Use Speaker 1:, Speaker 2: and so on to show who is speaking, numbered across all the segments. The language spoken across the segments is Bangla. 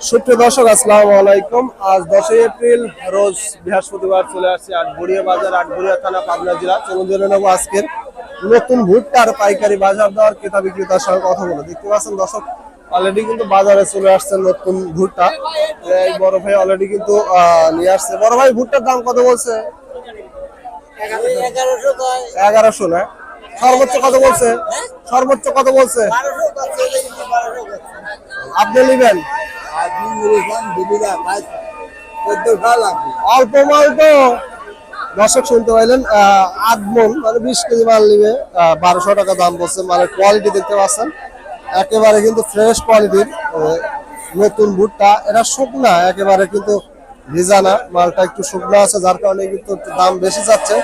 Speaker 1: সুপ্রিয় দর্শক আসসালামু আলাইকুম। আজ দশই এপ্রিল রোজ বৃহস্পতিবার চলে আসছি আটঘরিয়া বাজার আটঘরিয়া থানা পাবনা জেলা। চলুন জেনে নেব আজকের নতুন ভুট্টার পাইকারি বাজার দর ক্রেতা বিক্রেতার সঙ্গে কথা বলে দেখতে পাচ্ছেন দর্শক অলরেডি কিন্তু বাজারে চলে আসছে নতুন ভুট্টা। এই বড় ভাই অলরেডি কিন্তু নিয়ে আসছে। বড় ভাই ভুট্টার দাম কত বলছে?
Speaker 2: এগারোশো
Speaker 1: না? সর্বোচ্চ কত বলছে? সর্বোচ্চ কত বলছে? আপনি নেবেন? অল্প মাল তো দর্শক শুনতে পাইলেন আট মন মানে বিশ কেজি মাল নিবে বারোশো টাকা দাম বলছে, মালের কোয়ালিটি দেখতে পাচ্ছেন। একেবারে কিন্তু ফ্রেশ কোয়ালিটির নতুন ভুট্টা এটা শুকনা, একেবারে কিন্তু ভিজা না, মালটা একটু শুকনা আছে, যার কারণে কিন্তু দাম বেশি যাচ্ছে।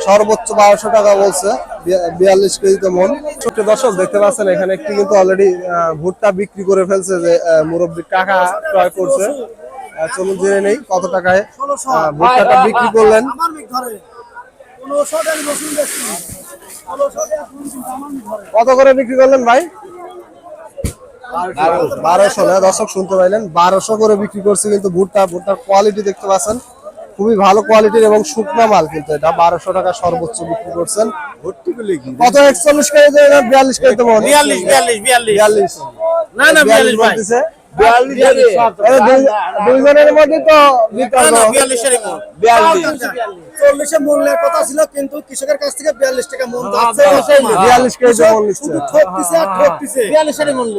Speaker 1: সর্বোচ্চ বারোশো টাকা বলছে, বিয়া- বিয়াল্লিশ কেজিতে মন। ছোট্ট দর্শক, দেখতে পাচ্ছেন, এখানে একটি কিন্তু অলরেডি ভুট্টা বিক্রি করে ফেলছে যে মুরব্বী টাকা ক্রয় করছে। চলুন জেনে নেই কত টাকায় ভুট্টাটা বিক্রি করলেন। কত করে বিক্রি করলেন ভাই? বারোশো না, দর্শক শুনতে পাইলেন, বারোশো করে বিক্রি করছে কিন্তু ভুট্টা। ভুট্টার কোয়ালিটি দেখতে পাচ্ছেন। খুবই ভালো কোয়ালিটির এবং শুকনা মাল কিন্তু এটা। বারোশো টাকা সর্বোচ্চ বিক্রি করছেন।
Speaker 2: ভর্তিগুলি কি?
Speaker 1: কত একচল্লিশ কেজি না বিয়াল্লিশ কেজি
Speaker 3: বিয়াল্লিশ বিয়াল্লিশ বিয়াল্লিশ।
Speaker 1: বিয়াল্লিশ।
Speaker 3: না না বিয়াল্লিশ
Speaker 1: বলতেছে।
Speaker 2: বিয়াল্লিশ
Speaker 1: আরে দুই- দুইজনের মধ্যে তো বিতর্ক।
Speaker 3: না না বিয়াল্লিশের
Speaker 2: চল্লিশে মূল্যের কথা ছিল কিন্তু কৃষকের কাছ থেকে বিয়াল্লিশ টাকা মন যাচ্ছে
Speaker 1: বিয়াল্লিশ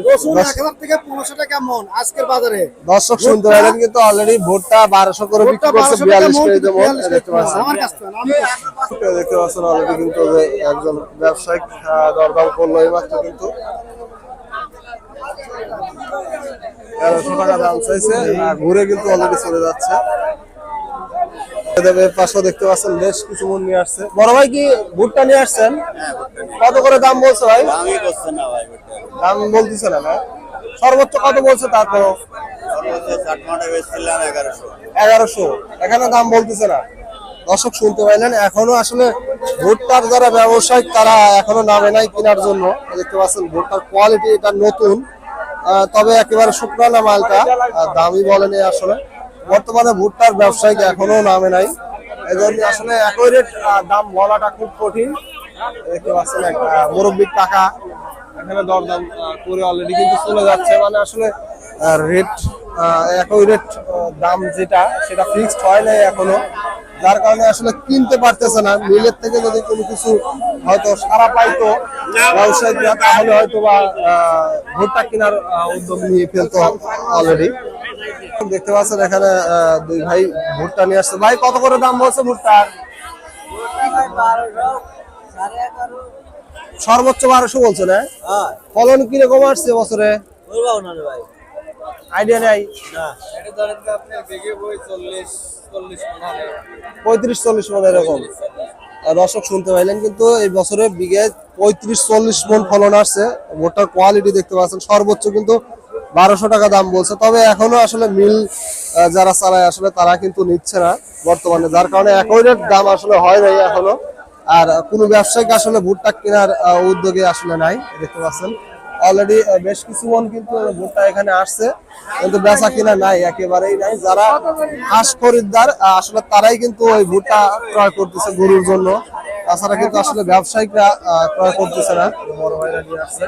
Speaker 2: রসুন এক হাজার থেকে পনেরোশো টাকা মন আজকের বাজারে।
Speaker 1: দর্শক শুনতে পাইলেন কিন্তু অলরেডি ভুট্টা বারোশো করে বিক্রি করছে বিয়াল্লিশ কেজি মন দেখতে পাচ্ছেন। দেখতে অলরেডি কিন্তু একজন ব্যবসায়িক দরদাম করল এই মাত্র কিন্তু। তেরোশো টাকা দাম চাইছে ঘুরে কিন্তু অলরেডি চলে যাচ্ছে। দেখতে পাচ্ছেন বেশ কিছু মন নিয়ে আসছে। বড় ভাই কি ভুট্টা নিয়ে আসছেন? কত করে দাম বলছে ভাই? দাম বলতেছে না সর্বোচ্চ কত বলছে তারপর
Speaker 3: এগারোশো।
Speaker 1: এগারোশো। এখানে দাম বলতেছে না। দর্শক শুনতে পাইলেন এখনও আসলে ভুট্টার যারা ব্যবসায়িক তারা এখনও নামে নাই কেনার জন্য। দেখতে পাচ্ছেন ভুট্টার কোয়ালিটি এটা নতুন। তবে একেবারে শুকনো না মালটা দামই বলেনি আসলে। বর্তমানে ভুট্টার ব্যবসায়িক এখনও নামে নাই। এই জন্য আসলে একই রেট দাম বলাটা খুব কঠিন। দেখতে পাচ্ছেন আহ, টাকা এখানে দরদাম করে অলরেডি কিন্তু চলে যাচ্ছে। মানে আসলে রেট একই রেট দাম যেটা সেটা ফিক্সড হয় নাই এখনও। যার কারণে আসলে কিনতে পারতেছে না। মিলের থেকে যদি কোনো কিছু হয়তো সারা পাইতো ব্যবসায়িকরা তাহলে হয়তো বা ভুট্টা কেনার উদ্যোগ নিয়ে ফেলতো অলরেডি দেখতে পাচ্ছেন এখানে দুই ভাই ভুট্টা নিয়ে আসছে। ভাই কত করে দাম বলছে ভুট্টার সর্বোচ্চ বারোশো বলছে না?
Speaker 2: হ্যাঁ।
Speaker 1: ফলন কীরকম আসছে বছরে?
Speaker 2: ভাই।
Speaker 1: আইডিয়া নেই? পঁয়ত্রিশ চল্লিশ মন এরকম। দর্শক শুনতে পাইলেন কিন্তু এই বছরে বিঘে পঁয়ত্রিশ চল্লিশ মন ফলন আসছে। ভুট্টার কোয়ালিটি দেখতে পাচ্ছেন। সর্বোচ্চ কিন্তু বারোশো টাকা দাম বলছে। তবে এখনও আসলে মিল যারা চালায় আসলে তারা কিন্তু নিচ্ছে না বর্তমানে। যার কারণে একই রেট দাম আসলে হয় নাই এখনও। আর কোনো ব্যবসায়িক আসলে ভুট্টা কেনার উদ্যোগে আসলে নাই দেখতে পাচ্ছেন। অলরেডি বেশ কিছু মন কিন্তু ভুট্টা এখানে আসছে, কিন্তু বেচা কিনা নাই, একেবারেই নাই। যারা হাঁস খরিদ্দার আসলে তারাই কিন্তু ওই ভুট্টা ক্রয় করতেছে গরুর জন্য। তাছাড়া কিন্তু আসলে ব্যবসায়িকরা ক্রয় করতেছে না। বড় ভাইরা নিয়ে আসছে